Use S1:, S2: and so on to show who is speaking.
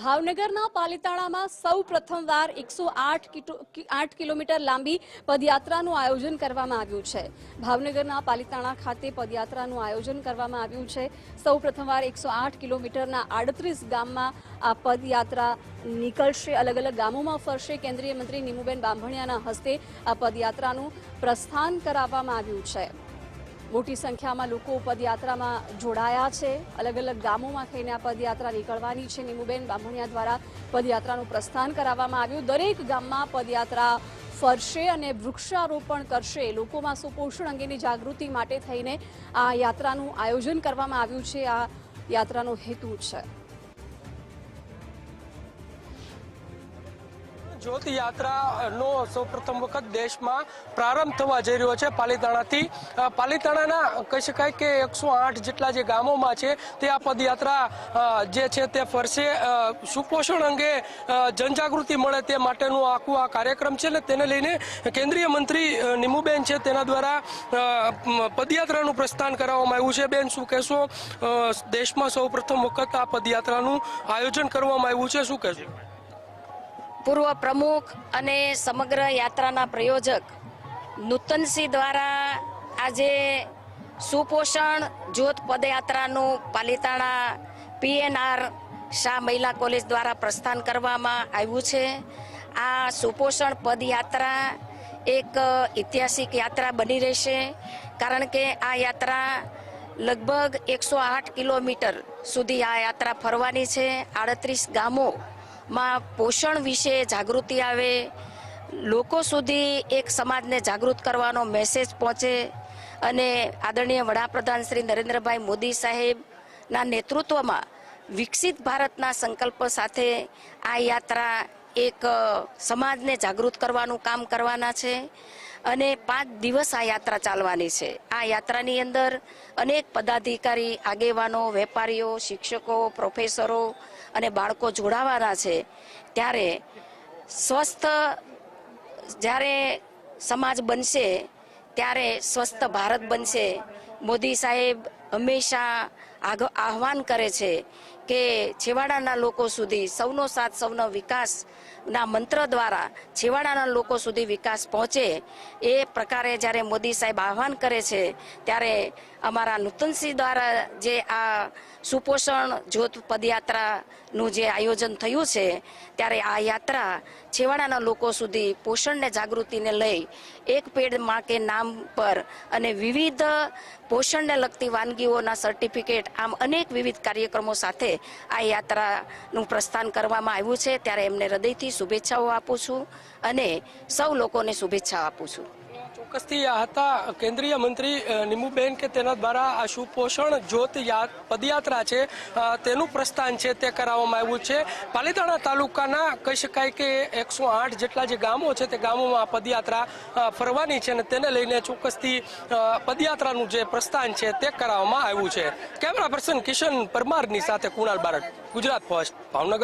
S1: ભાવનગરના પાલિતાણામાં સૌ પ્રથમવાર એકસો આઠ કિલોમીટર લાંબી પદયાત્રાનું આયોજન કરવામાં આવ્યું છે. ભાવનગરના પાલિતાણા ખાતે પદયાત્રાનું આયોજન કરવામાં આવ્યું છે. સૌ પ્રથમવાર એકસો આઠ કિલોમીટરના આડત્રીસ ગામમાં આ પદયાત્રા નીકળશે. અલગ અલગ ગામોમાં ફરશે. કેન્દ્રીય મંત્રી નીમુબેન બાંભણિયાના હસ્તે આ પદયાત્રાનું પ્રસ્થાન કરાવવામાં આવ્યું છે. મોટી સંખ્યામાં લોકો પદયાત્રામાં જોડાયા છે. અલગ અલગ ગામોમાં થઈને આ પદયાત્રા નીકળવાની છે. નીમુબેન બામણિયા દ્વારા પદયાત્રાનું પ્રસ્થાન કરાવવામાં આવ્યું. દરેક ગામમાં પદયાત્રા ફરશે અને વૃક્ષારોપણ કરશે. લોકોમાં સુપોષણ અંગેની જાગૃતિ માટે થઈને આ યાત્રાનું આયોજન કરવામાં આવ્યું છે. આ યાત્રાનો હેતુ છે.
S2: જ્યોત યાત્રાનો સૌપ્રથમ વખત દેશમાં પ્રારંભ થવા જઈ રહ્યો છે પાલીતાણાથી. પાલીતાણાના કહી શકાય કે એકસો આઠ જેટલા જે ગામોમાં છે, તે આ પદયાત્રા જે છે તે ફરશે. સુપોષણ અંગે જનજાગૃતિ મળે તે માટેનું આખું આ કાર્યક્રમ છે ને તેને લઈને કેન્દ્રીય મંત્રી નિમુબેન છે તેના દ્વારા પદયાત્રાનું પ્રસ્થાન કરાવવામાં આવ્યું છે. બેન, શું કહેશો? દેશમાં સૌપ્રથમ વખત આ પદયાત્રાનું આયોજન કરવામાં આવ્યું છે, શું કહેશો?
S3: પૂર્વ પ્રમુખ અને સમગ્ર યાત્રાના પ્રયોજક નૂતનસિંહ દ્વારા આજે સુપોષણ જ્યોત પદયાત્રાનું પાલિતાણા પીએનઆર શાહ મહિલા કોલેજ દ્વારા પ્રસ્થાન કરવામાં આવ્યું છે. આ સુપોષણ પદયાત્રા એક ઐતિહાસિક યાત્રા બની રહેશે, કારણ કે આ યાત્રા લગભગ એકસો આઠ કિલોમીટર સુધી આ યાત્રા ફરવાની છે. આડત્રીસ ગામો માં પોષણ વિશે જાગૃતિ આવે, લોકો સુધી એક સમાજને જાગૃત કરવાનો મેસેજ પહોંચે અને આદરણીય વડાપ્રધાન શ્રી નરેન્દ્રભાઈ મોદી સાહેબના નેતૃત્વમાં વિકસિત ભારતના સંકલ્પ સાથે આ યાત્રા એક સમાજને જાગૃત કરવાનું કામ કરવાના છે અને પાંચ દિવસ આ યાત્રા ચાલવાની છે. આ યાત્રાની અંદર અનેક પદાધિકારી, આગેવાનો, વેપારીઓ, શિક્ષકો, પ્રોફેસરો અને બાળકો જોડાવાના છે. ત્યારે સ્વસ્થ જ્યારે સમાજ બનશે, ત્યારે સ્વસ્થ ભારત બનશે. મોદી સાહેબ હંમેશા આહવાન કરે છે કે છેવાડાના લોકો સુધી સૌનો સાથ, સૌનો વિકાસ ના મંત્ર દ્વારા છેવાડાના લોકો સુધી વિકાસ પહોંચે એ પ્રકારે જ્યારે મોદી સાહેબ આહવાન કરે છે, ત્યારે અમારા નૂતનસિંહ દ્વારા જે આ સુપોષણ જ્યોત પદયાત્રાનું જે આયોજન થયું છે, ત્યારે આ યાત્રા છેવાડાના લોકો સુધી પોષણને જાગૃતિને લઈ એક પેડમાં કે નામ પર અને વિવિધ પોષણને લગતી વાનગીઓના સર્ટિફિકેટ આમ અનેક વિવિધ કાર્યક્રમો સાથે આ યાત્રાનું પ્રસ્થાન કરવામાં આવ્યું છે. ત્યારે એમને હૃદયથી શુભેચ્છાઓ આપું છું અને સૌ લોકોને શુભેચ્છા આપું છું.
S2: ચોક્કસથી હતા. કેન્દ્રીય મંત્રી નિમુબેન કે તેના દ્વારા આ સુપોષણ જ્યોત પદયાત્રા છે તેનું પ્રસ્થાન છે, તે કરાવવામાં આવ્યું છે. પાલીતાણા તાલુકાના કહી શકાય કે એકસો આઠ જેટલા જે ગામો છે, તે ગામોમાં આ પદયાત્રા ફરવાની છે અને તેને લઈને ચોક્કસથી પદયાત્રાનું જે પ્રસ્થાન છે, તે કરાવવામાં આવ્યું છે. કેમેરા પર્સન કિશન પરમારની સાથે કુણાલ બારટ ગુજરાત ફર્સ્ટ, ભાવનગર.